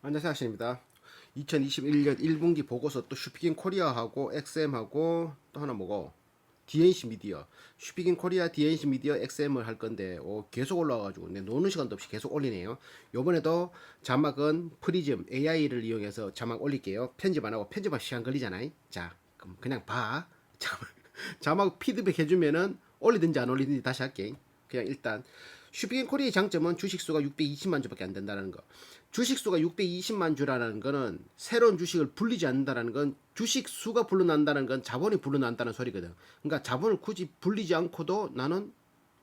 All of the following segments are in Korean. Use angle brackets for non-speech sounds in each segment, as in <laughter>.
안녕하세요 하신입니다 2021년 1분기 보고서 또 슈피긴 코리아하고 XM하고 또 하나 뭐고? DNC 미디어. 슈피긴 코리아 DNC 미디어 XM을 할 건데 어, 계속 올라와가지고. 내 노는 시간도 없이 계속 올리네요. 요번에도 자막은 프리즘 AI를 이용해서 자막 올릴게요. 편집 안 하고 편집할 시간 걸리잖아요. 자 그럼 그냥 봐. <laughs> 자막, 자막 피드백 해주면은 올리든지 안 올리든지 다시 할게 그냥 일단 슈피긴 코리아의 장점은 주식수가 620만 주밖에 안 된다는 거. 주식수가 620만 주라는 거는 새로운 주식을 불리지 않는다는 건 주식 수가 불러난다는 건 자본이 불러난다는 소리거든. 그러니까 자본을 굳이 불리지 않고도 나는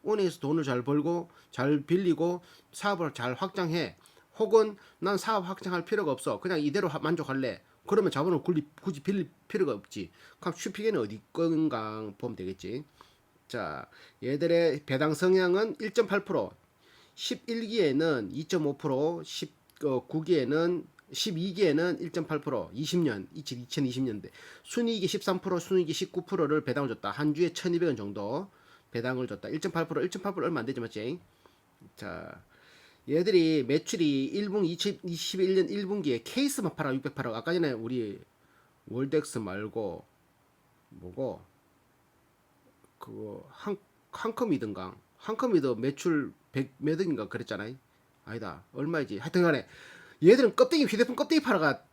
은행에서 돈을 잘 벌고 잘 빌리고 사업을 잘 확장해. 혹은 난 사업 확장할 필요가 없어. 그냥 이대로 하- 만족할래. 그러면 자본을 굳이, 빌릴 필요가 없지. 그럼 슈피겐은 어디 건가 보면 되겠지. 자, 얘들의 배당 성향은 1.8%, 11기에는 2.5%, 19기에는 12기에는 1.8%, 20년, 2020년대 순이익이 13%, 순이익이 19%를 배당을 줬다. 한 주에 1,200원 정도 배당을 줬다. 1.8%, 1.8% 얼마 안 되지 맞지? 자, 얘들이 매출이 1분 2021년 1분기에 케이스만 팔아 608억. 아까 전에 우리 월덱스 말고 뭐고 그거 한 한컴이든가 한컴이도 매출 100몇 억인가 그랬잖아요. 아니다. 얼마이지? 하여튼 간에 얘들은 껍데기 휴대폰 껍데기 팔아가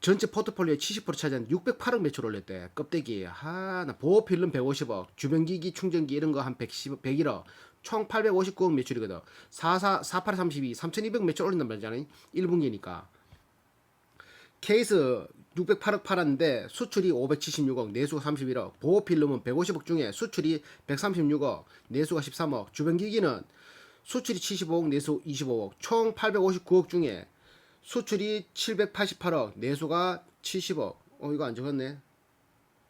전체 포트폴리오의 70% 차지한 608억 매출 올렸대. 껍데기. 하, 나 보호 필름 150억, 주변기기 충전기 이런 거 한 110, 101억. 총 859억 매출이거든. 44, 48, 32, 3200 매출 올린단 말이잖아요. 1분기니까. 케이스 608억 팔았는데 수출이 576억, 내수가 31억, 보호필름은 150억 중에 수출이 136억, 내수가 13억, 주변기기는 수출이 75억, 내수 25억, 총 859억 중에 수출이 788억, 내수가 70억. 어 이거 안 적었네.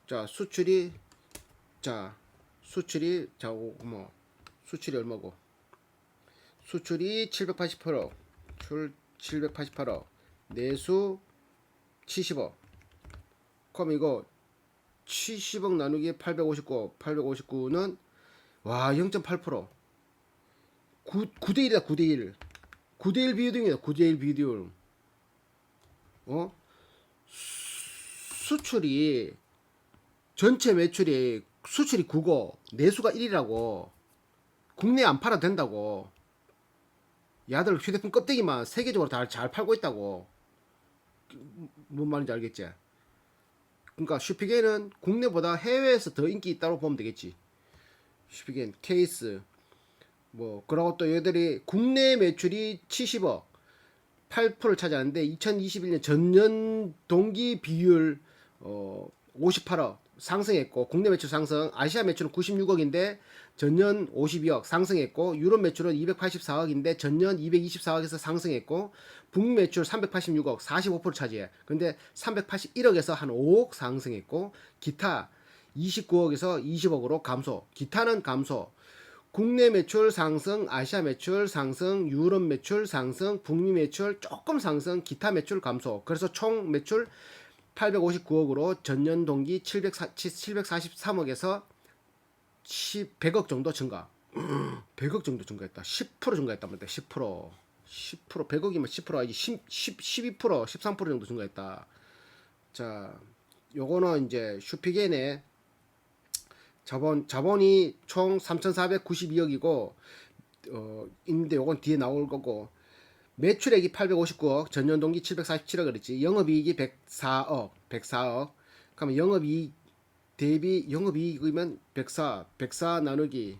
자 수출이 자 수출이 자뭐 수출이 얼마고? 수출이 788억, 출 788억, 내수 70억. 그럼 이거 70억 나누기 859, 859는 와 0.8%. 9, 9대 1이다 9대 1. 9대 1 비율입니다. 9대 1 비율. 어? 수출이 전체 매출이 수출이 9고 내수가 1이라고 국내에 안 팔아도 된다고 야들 휴대폰 껍데기만 세계적으로 다 잘 팔고 있다고 뭔 말인지 알겠지? 그러니까 슈피겐은 국내보다 해외에서 더 인기 있다고 보면 되겠지. 슈피겐 케이스 뭐 그러고 또 얘들이 국내 매출이 70억 8%를 차지하는데 2021년 전년 동기 비율 어 58억 상승했고 국내 매출 상승 아시아 매출은 96억인데 전년 52억 상승했고 유럽 매출은 284억인데 전년 224억에서 상승했고 북미 매출 386억 45% 차지해. 근데 381억에서 한 5억 상승했고 기타 29억에서 20억으로 감소. 기타는 감소. 국내 매출 상승, 아시아 매출 상승, 유럽 매출 상승, 북미 매출 조금 상승, 기타 매출 감소. 그래서 총 매출 859억으로 전년 동기 704, 743억에서 100억 정도 증가. <clears throat> 100억 정도 증가했다. 10% 증가했단 말이야. 10%. 10% 100억이면 10% 아니지 10, 10, 12% 13% 정도 증가했다. 자, 요거는 이제 슈피겐의 자본 자본이 총 3,492억이고 어 있는데 요건 뒤에 나올 거고 매출액이 859억, 전년 동기 747억 그랬지. 영업이익이 104억, 104억. 그러면 영업이익 대비 영업이익이면 104, 104 나누기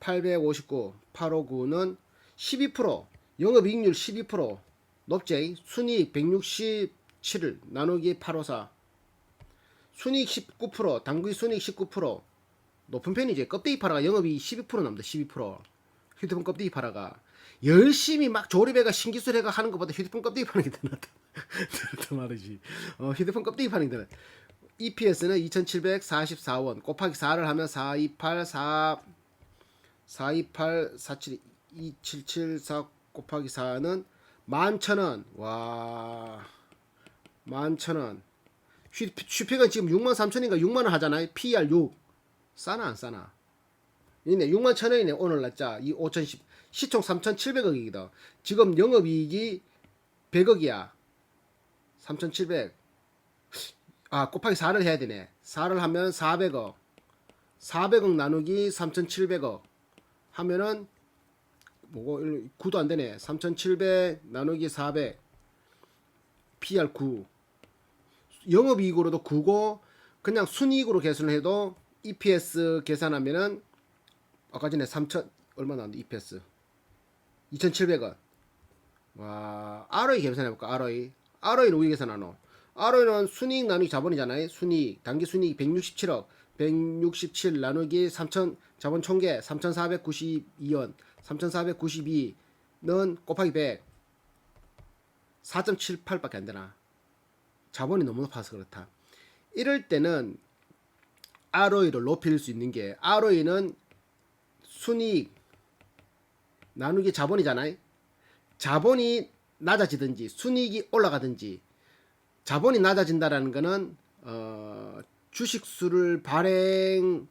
859, 859는 12%, 영업이익률 12%, 높지? 순이익 167을 나누기 854, 순이익 19%, 당구이 순이익 19%, 높은 편이지. 껍데기 팔아가 영업이 12% 남다. 12%. 휴대폰 껍데기 팔아가 열심히 막 조립해가 신기술 해가 하는 것보다 휴대폰 껍데기 파는 게 더 낫다. <laughs> 더 말이지. 어, 휴대폰 껍데기 파는 게 더 낫다. EPS는 2,744원 곱하기 4를 하면 428 4 428 47 277 4 곱하기 4는 11,000원. 와. 11,000원. 슈- 슈퍼가 지금 6만 3천인가 6만 원 하잖아요. PR 6. 싸나 안 싸나? 있네. 6만 천 원이네. 오늘 날짜. 이 5,010 시총 3,700억이거든. 지금 영업이익이 100억이야. 3,700. 아, 곱하기 4를 해야 되네. 4를 하면 400억. 400억 나누기 3,700억 하면은 뭐고 9도 안 되네. 3,700 나누기 400. PR 9. 영업이익으로도 9고 그냥 순이익으로 계산을 해도 EPS 계산하면은 아까 전에 3천 얼마 나왔는데 EPS 2,700원. 와, ROE 계산해 볼까? ROE. ROE는 어떻게 계산하노? ROE는 순이익 나누기 자본이잖아요. 순이익. 단기 순이익 167억. 167 나누기 3천 자본 총계 3,492원. 3,492는 곱하기 100. 4.78밖에 안 되나? 자본이 너무 높아서 그렇다. 이럴 때는 ROE를 높일 수 있는 게 ROE는 순이익 나누기 자본이잖아요. 자본이 낮아지든지 순이익이 올라가든지 자본이 낮아진다라는 거는 어, 주식수를 발행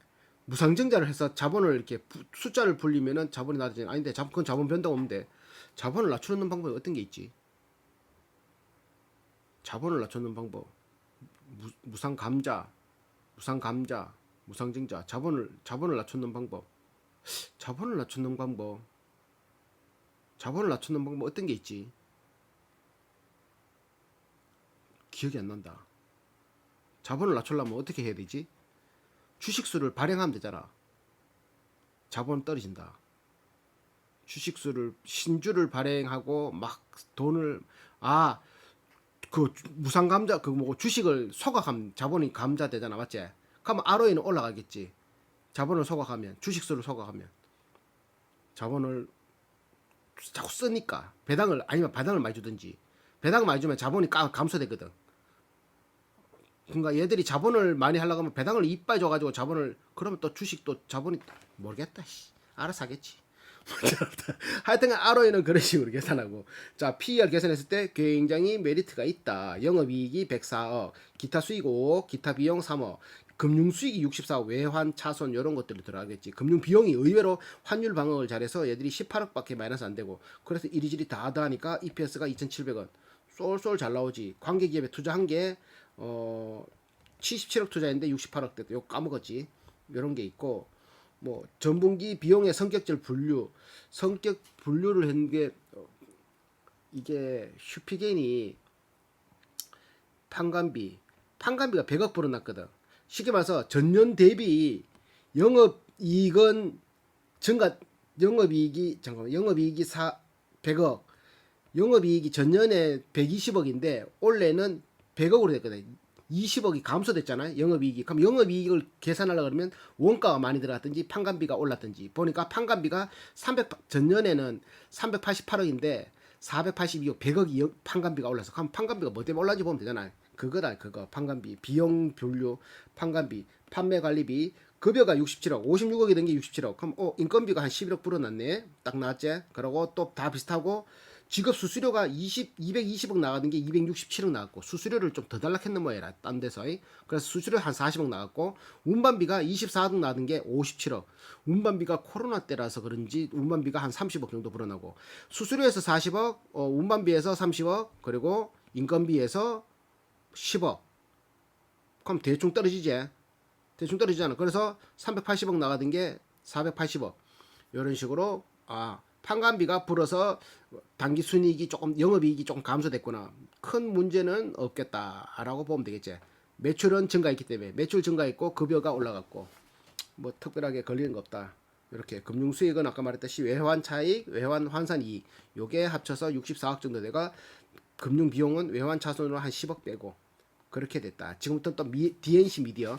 무상증자를 해서 자본을 이렇게 부- 숫자를 불리면은 자본이 낮아지는 아닌데 자, 그건 자본 변동 없는데 자본을 낮추는 방법이 어떤 게 있지? 자본을 낮추는 방법 무, 무상 감자 무상 감자 무상증자 자본을 자본을 낮추는 방법 자본을 낮추는 방법 자본을 낮추는 방법 어떤 게 있지? 기억이 안 난다. 자본을 낮추려면 어떻게 해야 되지? 주식수를 발행하면 되잖아. 자본 떨어진다. 주식수를 신주를 발행하고 막 돈을 아 그 무상 감자 그 뭐고 주식을 소각하면 자본이 감자 되잖아 맞지? 그러면 ROE는 올라가겠지. 자본을 소각하면 주식수를 소각하면 자본을 자꾸 쓰니까 배당을 아니면 배당을 많이 주든지 배당을 많이 주면 자본이 까- 감소되거든. 그러니까 얘들이 자본을 많이 하려고 하면 배당을 이빨 줘가지고 자본을 그러면 또 주식 또 자본이 모르겠다. 씨. 알아서 하겠지. <laughs> 하여튼 ROE는 그런 식으로 계산하고 자 PER 계산했을 때 굉장히 메리트가 있다. 영업이익이 104억, 기타 수익 5억, 기타 비용 3억, 금융 수익이 64억, 외환 차손 이런 것들이 들어가겠지. 금융 비용이 의외로 환율 방어를 잘해서 얘들이 18억밖에 마이너스 안 되고 그래서 이리저리 다 하다니까 EPS가 2,700원. 쏠쏠 잘 나오지. 관계 기업에 투자한 게 어 77억 투자했는데 68억 됐다. 요 까먹었지. 이런 게 있고 뭐 전분기 비용의 성격적 분류, 성격 분류를 했는 게 어, 이게 슈피겐이 판관비, 판관비가 100억 불어났거든. 쉽게 말해서 전년 대비 영업 이익은 증가 영업 이익이 잠깐만 영업 이익이 4 100억 영업 이익이 전년에 120억인데 올해는 100억으로 됐거든. 20억이 감소됐잖아요. 영업이익이. 그럼 영업이익을 계산하려고 그러면 원가가 많이 들어갔든지 판관비가 올랐든지 보니까 판관비가 300 전년에는 388억인데 482억 100억이 판관비가 올라서 그럼 판관비가 뭐 때문에 올라지 보면 되잖아요. 그거다 그거. 판관비 비용 분류 판관비 판매 관리비 급여가 67억 56억이 된 게 67억. 그럼 어 인건비가 한 11억 불어났네. 딱 나왔지? 그러고 또 다 비슷하고 직업 수수료가 20 220억 나가는 게 267억 나왔고 수수료를 좀 더 달라했는 모양이라 딴 데서 그래서 수수료 한 40억 나갔고 운반비가 24억 나는 게 57억 운반비가 코로나 때라서 그런지 운반비가 한 30억 정도 불어나고 수수료에서 40억 어, 운반비에서 30억 그리고 인건비에서 10억. 그럼 대충 떨어지지. 대충 떨어지잖아. 그래서 380억 나가던 게 480억. 이런 식으로 아 판관비가 불어서 단기 순이익이 조금 영업이익이 조금 감소됐구나. 큰 문제는 없겠다라고 보면 되겠지. 매출은 증가했기 때문에 매출 증가했고 급여가 올라갔고 뭐 특별하게 걸리는 거 없다. 이렇게 금융 수익은 아까 말했듯이 외환 차익, 외환 환산 이익 요게 합쳐서 64억 정도 되가 금융 비용은 외환 차손으로 한 10억 빼고 그렇게 됐다. 지금부터 또 미, DNC 미디어.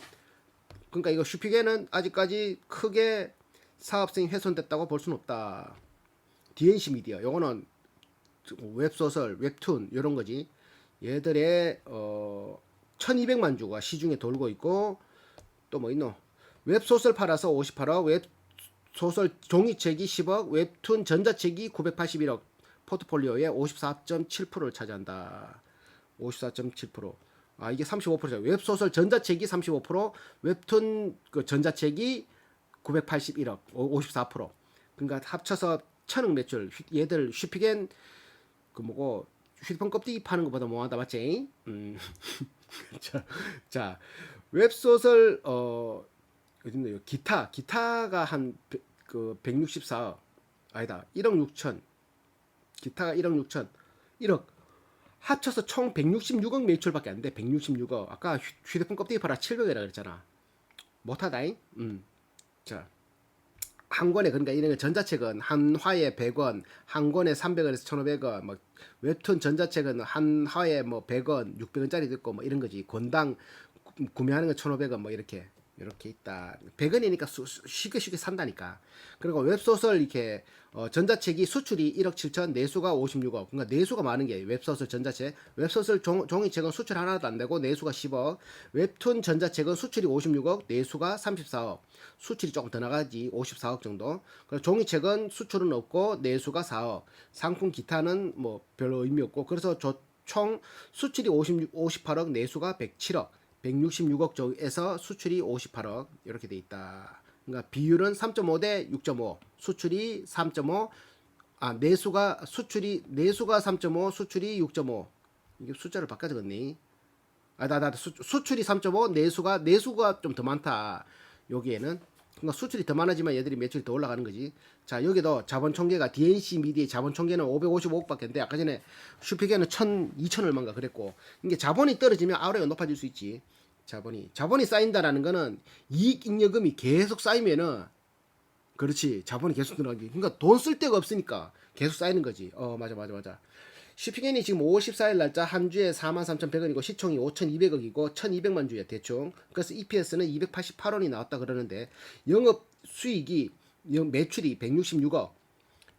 그러니까 이거 슈피게는 아직까지 크게 사업성이 훼손됐다고 볼 수는 없다. DNC 미디어. 요거는 웹소설, 웹툰 이런 거지. 얘들의 어 1200만 주가 시중에 돌고 있고 또 뭐 있노? 웹소설 팔아서 58억, 웹소설 종이책이 10억, 웹툰 전자책이 981억. 포트폴리오의 54.7%를 차지한다. 54.7%. 아 이게 35%죠. 웹소설 전자책이 35%, 웹툰 그 전자책이 981억, 54%. 그러니까 합쳐서 천억 매출. 얘들 슈피겐 그 뭐고 휴대폰 껍데기 파는 것보다 뭐하다 맞지? 음. <laughs> 자, 자 웹소설 어 어딨나요? 기타 기타가 한그 164억 아니다 1억 6천 기타가 1억 6천 1억 합쳐서 총 166억 매출밖에 안 돼. 166억. 아까 휴- 휴대폰 껍데기 팔아 700이라 그랬잖아. 못하다잉. 음. 자. 한 권에 그러니까 이런 거 전자책은 한 화에 100원, 한 권에 300원에서 1,500원, 뭐 웹툰 전자책은 한 화에 뭐 100원, 600원짜리도 있고 뭐 이런 거지. 권당 구- 구매하는 건 1,500원 뭐 이렇게 이렇게 있다. 100원이니까 수, 수- 쉽게 쉽게 산다니까. 그리고 웹소설 이렇게 어, 전자책이 수출이 1억 7천, 내수가 56억. 그러니까 내수가 많은 게 웹소설 전자책. 웹소설 종, 종이책은 수출 하나도 안 되고 내수가 10억. 웹툰 전자책은 수출이 56억, 내수가 34억. 수출이 조금 더 나가지 54억 정도. 그리고 종이책은 수출은 없고 내수가 4억. 상품 기타는 뭐 별로 의미 없고 그래서 저총 수출이 56, 58억, 내수가 107억. 166억 쪽에서 수출이 58억 이렇게 돼 있다. 그러니까 비율은 3.5 대 6.5. 수출이 3.5. 아 내수가 수출이 내수가 3.5, 수출이 6.5. 이게 숫자를 바꿔 적었니? 아나 나 수, 수출이 3.5, 내수가 내수가 좀 더 많다. 여기에는 그러니까 수출이 더 많아지만 얘들이 매출이 더 올라가는 거지. 자 여기도 자본 총계가 DNC 미디의 자본 총계는 555억밖에 안 돼. 아까 전에 슈피게는 1,000, 2천 얼마인가 그랬고 이게 자본이 떨어지면 아우라가 높아질 수 있지. 자본이 자본이 쌓인다라는 거는 이익 잉여금이 계속 쌓이면은 그렇지 자본이 계속 늘어나기. 그러니까 돈 쓸 데가 없으니까 계속 쌓이는 거지. 어 맞아 맞아 맞아. 슈핑겐이 지금 5월 14일 날짜 한 주에 43,100원이고 시총이 5,200억이고 1,200만 주야 대충. 그래서 EPS는 288원이 나왔다 그러는데 영업 수익이 영- 매출이 166억,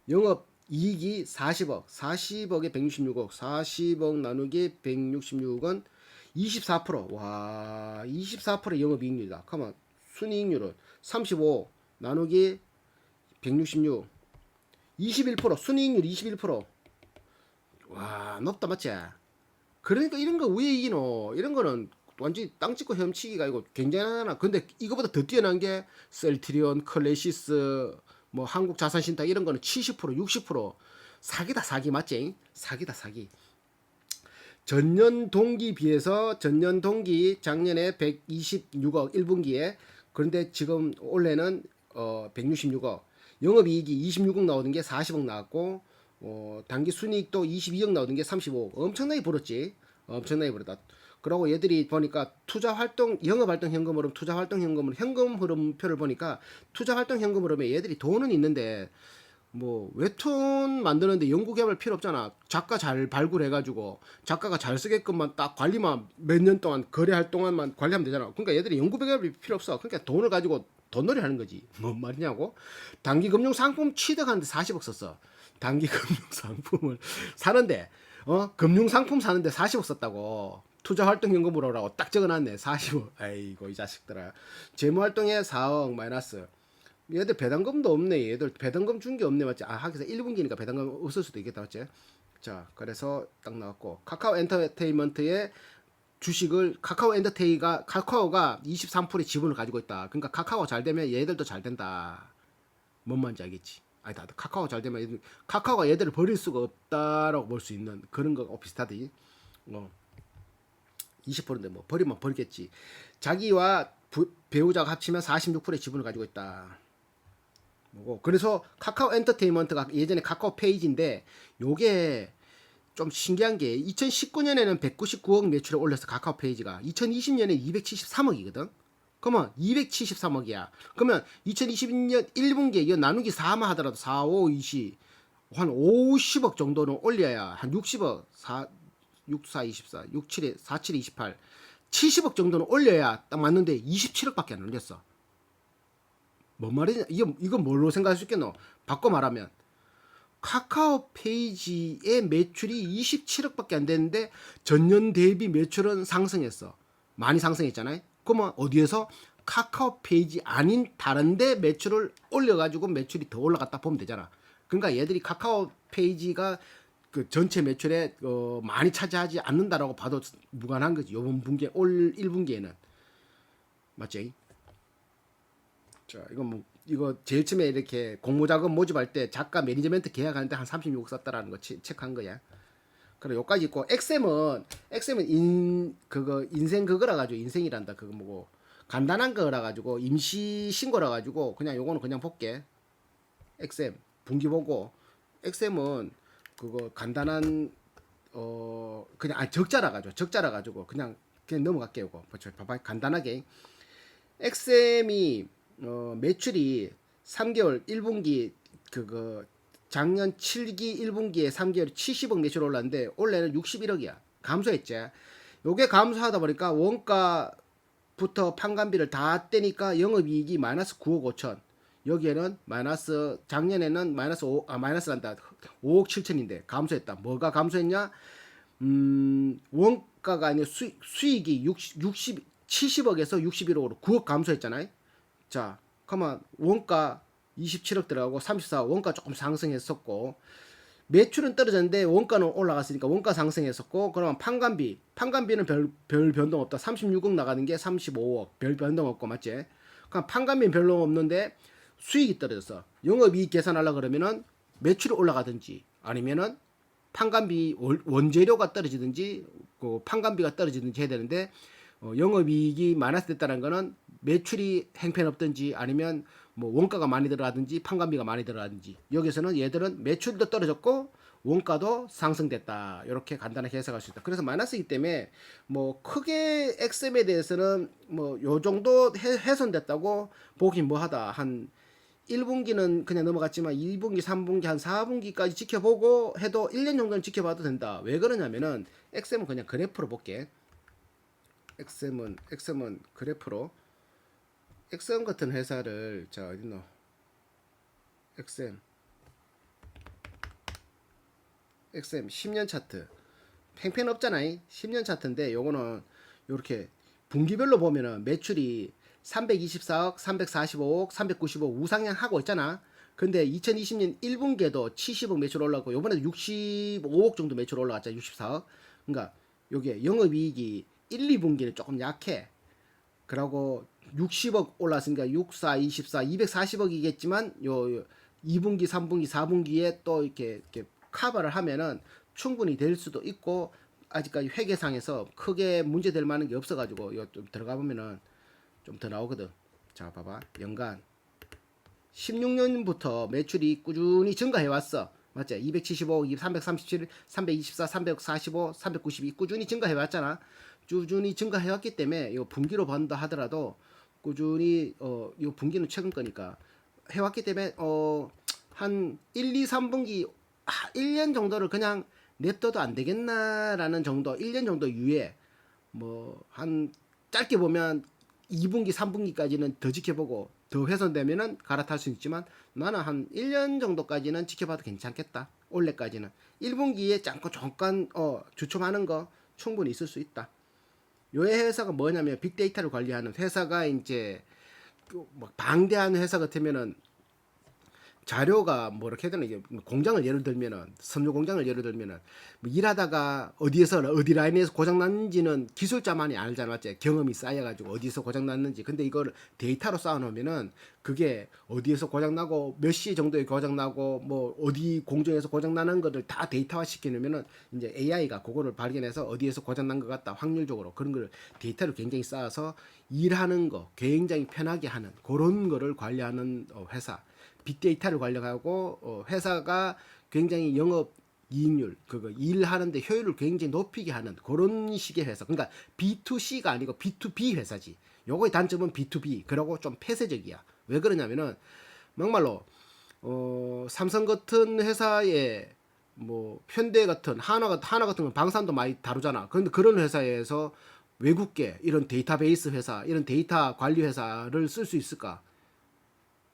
영업 이익이 40억, 40억에 166억, 40억 나누기 166은 24%. 와, 24% 영업 이익률이다. 그러면 순이익률은 35 나누기 166 21% 순이익률 21% 와 높다 맞지? 그러니까 이런 거왜 이기노? 이런 거는 완전 땅 찍고 헤엄치기가 아니고 굉장하나. 근데 이거보다 더 뛰어난 게 셀트리온, 클래시스, 뭐 한국 자산신탁 이런 거는 70% 60% 사기다 사기 맞지? 사기다 사기. 전년 동기 비해서 전년 동기 작년에 126억 1분기에 그런데 지금 올해는 어 166억 영업이익이 26억 나오는 게 40억 나왔고 어 단기 순이익도 22억 나오는 게 35억 엄청나게 벌었지 엄청나게 벌었다 그러고 얘들이 보니까 투자 활동 영업 활동 현금 흐름 투자 활동 현금 흐름 현금 흐름표를 보니까 투자 활동 현금 흐름에 얘들이 돈은 있는데 뭐 웹툰 만드는데 연구 개발 필요 없잖아. 작가 잘 발굴해 가지고 작가가 잘 쓰게끔만 딱 관리만 몇 년 동안 거래할 동안만 관리하면 되잖아. 그러니까 얘들이 연구 개발이 필요 없어. 그러니까 돈을 가지고 돈놀이 하는 거지. 뭔 말이냐고? 단기 금융 상품 취득하는데 40억 썼어. 단기 금융 상품을 사는데 어 금융 상품 사는데 40억 썼다고. 투자 활동 현금으로라고 딱 적어놨네. 40억. 아이고 이 자식들아. 재무 활동에 4억 마이너스. 얘들 배당금도 없네. 얘들 배당금 준 게 없네. 맞지? 아, 하기서 1분기니까 배당금 없을 수도 있겠다. 맞지? 자, 그래서 딱 나왔고. 카카오 엔터테인먼트의 주식을 카카오 엔터테이가 카카오가 23%의 지분을 가지고 있다. 그러니까 카카오 잘 되면 얘들도 잘 된다. 뭔 말인지 알겠지? 아니 다. 카카오 잘 되면 얘들, 카카오가 얘들을 버릴 수가 없다라고 볼 수 있는 그런 거가 비슷하지. 어. 20%인데 뭐 버리면 버리겠지. 자기와 부- 배우자가 합치면 46%의 지분을 가지고 있다. 뭐고 그래서 카카오 엔터테인먼트가 예전에 카카오 페이지인데 요게 좀 신기한 게 2019년에는 199억 매출을 올렸어 카카오 페이지가 2020년에 273억이거든. 그러면 273억이야. 그러면 2022년 1분기에 이거 나누기 4만 하더라도 4, 5, 20, 한 50억 정도는 올려야 한 60억, 4, 6, 4, 24, 6, 7에 4, 7, 28, 70억 정도는 올려야 딱 맞는데 27억밖에 안 올렸어. 뭔 말이냐? 이거 이건 뭘로 생각할 수 있겠노? 바꿔 말하면 카카오 페이지의 매출이 27억밖에 안 되는데 전년 대비 매출은 상승했어. 많이 상승했잖아요. 그러면 어디에서 카카오 페이지 아닌 다른데 매출을 올려가지고 매출이 더 올라갔다 보면 되잖아. 그러니까 얘들이 카카오 페이지가 그 전체 매출에 어, 많이 차지하지 않는다라고 봐도 무관한 거지. 요번 분기 올 1분기에는 맞지? 자, 이건 뭐 이거 제일 처음에 이렇게 공모자금 모집할 때 작가 매니지먼트 계약하는데 한 36억 썼다라는 거 체, 체크한 거야. 그래 요까지 있고 XM은 XM은 인 그거 인생 그거라 가지고 인생이란다 그거 뭐고. 간단한 거라 가지고 임시 신고라 가지고 그냥 요거는 그냥 볼게. XM 분기 보고. XM은 그거 간단한 어 그냥 아 적자라 가지고 적자라 가지고 그냥 그냥 넘어갈게요 이거. 그렇죠. 봐봐 간단하게. XM이 어 매출이 3개월 1분기 그거 작년 7기 1분기에 3개월 70억 매출 올랐는데 올해는 61억이야. 감소했지. 요게 감소하다 보니까 원가부터 판관비를 다 떼니까 영업이익이 마이너스 9억 5천. 여기에는 마이너스 작년에는 마이너스 5, 아 마이너스란다. 5억 7천인데 감소했다. 뭐가 감소했냐? 음, 원가가 아니라 수, 수익이 60, 60 70억에서 61억으로 9억 감소했잖아요. 자, 그러면 원가 27억 들어가고 34억 원가 조금 상승했었고 매출은 떨어졌는데 원가는 올라갔으니까 원가 상승했었고 그러면 판관비 판관비는 별, 별 변동 없다. 36억 나가는 게 35억 별 변동 없고 맞지? 그럼 판관비는 별로 없는데 수익이 떨어졌어. 영업이익 계산하려 그러면은 매출이 올라가든지 아니면은 판관비 월- 원재료가 떨어지든지 그 판관비가 떨어지든지 해야 되는데 어, 영업이익이 마이너스 됐다는 거는 매출이 행편없든지 아니면 뭐 원가가 많이 들어가든지 판관비가 많이 들어가든지 여기서는 얘들은 매출도 떨어졌고 원가도 상승됐다 이렇게 간단하게 해석할 수 있다. 그래서 마이너스이기 때문에 뭐 크게 XM에 대해서는 뭐 요 정도 해, 훼손됐다고 보긴 뭐하다 한 1분기는 그냥 넘어갔지만 2분기, 3분기, 한 4분기까지 지켜보고 해도 1년 정도는 지켜봐도 된다. 왜 그러냐면은 XM은 그냥 그래프로 볼게. XM은 XM은 그래프로 XM 같은 회사를 자 어딨노? XM XM 10년 차트 팽팽 없잖아. 10년 차트인데 요거는 요렇게 분기별로 보면은 매출이 324억, 345억, 395억 우상향 하고 있잖아. 근데 2020년 1분기에도 70억 매출 올랐고 요번에 65억 정도 매출 올라갔잖아. 64억. 그러니까 요게 영업이익이 1, 2분기는 조금 약해. 그러고 60억 올랐으니까 64, 24, 240억이겠지만 요, 요 2분기, 3분기, 4분기에 또 이렇게, 이렇게 커버를 하면은 충분히 될 수도 있고 아직까지 회계상에서 크게 문제될 만한 게 없어가지고 이거 좀 들어가 보면은 좀 더 나오거든. 자, 봐봐. 연간 16년부터 매출이 꾸준히 증가해 왔어. 맞지? 275, 337, 324, 345, 392 꾸준히 증가해 왔잖아. 꾸준히 증가해 왔기 때문에 이 분기로 본다 하더라도 꾸준히 어, 이 분기는 최근 거니까 해 왔기 때문에 어, 한 1, 2, 3분기 아, 1년 정도를 그냥 냅둬도 안 되겠나라는 정도, 1년 정도 유예. 뭐 한 짧게 보면 2분기, 3분기까지는 더 지켜보고 더 훼손되면은 갈아탈 수 있지만 나는 한 1년 정도까지는 지켜봐도 괜찮겠다. 올해까지는 1분기에 잠깐 잠깐 어 주춤하는 거 충분히 있을 수 있다. 요 회사가 뭐냐면 빅데이터를 관리하는 회사가 이제 그막 방대한 회사 같으면은 자료가 뭐 이렇게 되나? 이게 공장을 예를 들면은 섬유 공장을 예를 들면은 뭐 일하다가 어디에서 어디 라인에서 고장 났는지는 기술자만이 알잖아 맞지? 경험이 쌓여가지고 어디서 고장 났는지. 근데 이걸 데이터로 쌓아놓으면은 그게 어디에서 고장 나고 몇 시 정도에 고장 나고 뭐 어디 공정에서 고장 나는 거를 다 데이터화 시켜놓으면은 이제 AI가 그거를 발견해서 어디에서 고장 난 것 같다 확률적으로. 그런 걸 데이터를 굉장히 쌓아서 일하는 거 굉장히 편하게 하는 그런 거를 관리하는 어, 회사 빅데이터를 관리하고 어, 회사가 굉장히 영업 이익률 그거 일하는데 효율을 굉장히 높이게 하는 그런 식의 회사. 그러니까 B2C가 아니고 B2B 회사지. 요거의 단점은 B2B. 그러고 좀 폐쇄적이야. 왜 그러냐면은 막말로 어 삼성 같은 회사에 뭐 현대 같은 하나 같은 하나 같은 건 방산도 많이 다루잖아. 그런데 그런 회사에서 외국계 이런 데이터베이스 회사, 이런 데이터 관리 회사를 쓸 수 있을까?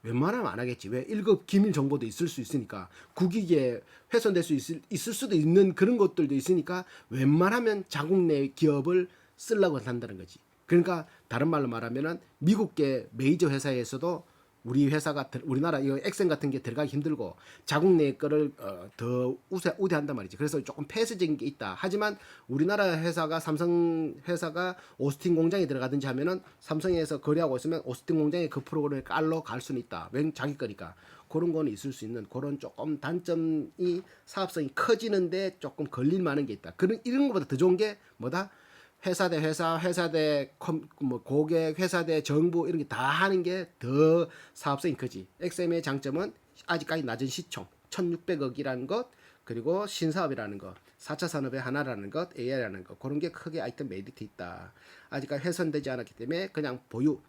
웬만하면 안 하겠지. 왜 1급 기밀 정보도 있을 수 있으니까 국익에 훼손될 수 있을, 있을 수도 있는 그런 것들도 있으니까 웬만하면 자국 내 기업을 쓰려고 한다는 거지. 그러니까 다른 말로 말하면은 미국계 메이저 회사에서도 우리 회사가 들- 우리나라 이 엑센 같은 게 들어가기 힘들고 자국 내 거를 어, 더 우세 우대한단 말이지. 그래서 조금 폐쇄적인 게 있다. 하지만 우리나라 회사가 삼성 회사가 오스틴 공장에 들어가든지 하면은 삼성에서 거래하고 있으면 오스틴 공장에 그 프로그램을 깔러 갈 수는 있다. 웬 자기 거니까. 그런 거는 있을 수 있는 그런 조금 단점이 사업성이 커지는데 조금 걸릴 만한 게 있다. 그런 이런 것보다 더 좋은 게 뭐다? 회사 대 회사, 회사 대 컴, 뭐 고객, 회사 대 정부 이런 게 다 하는 게 더 사업성이 크지. XM의 장점은 아직까지 낮은 시총 1,600억이라는 것 그리고 신사업이라는 것, 4차 산업의 하나라는 것, AI라는 것 그런 게 크게 아이템 메리트 있다. 아직까지 훼손되지 않았기 때문에 그냥 보유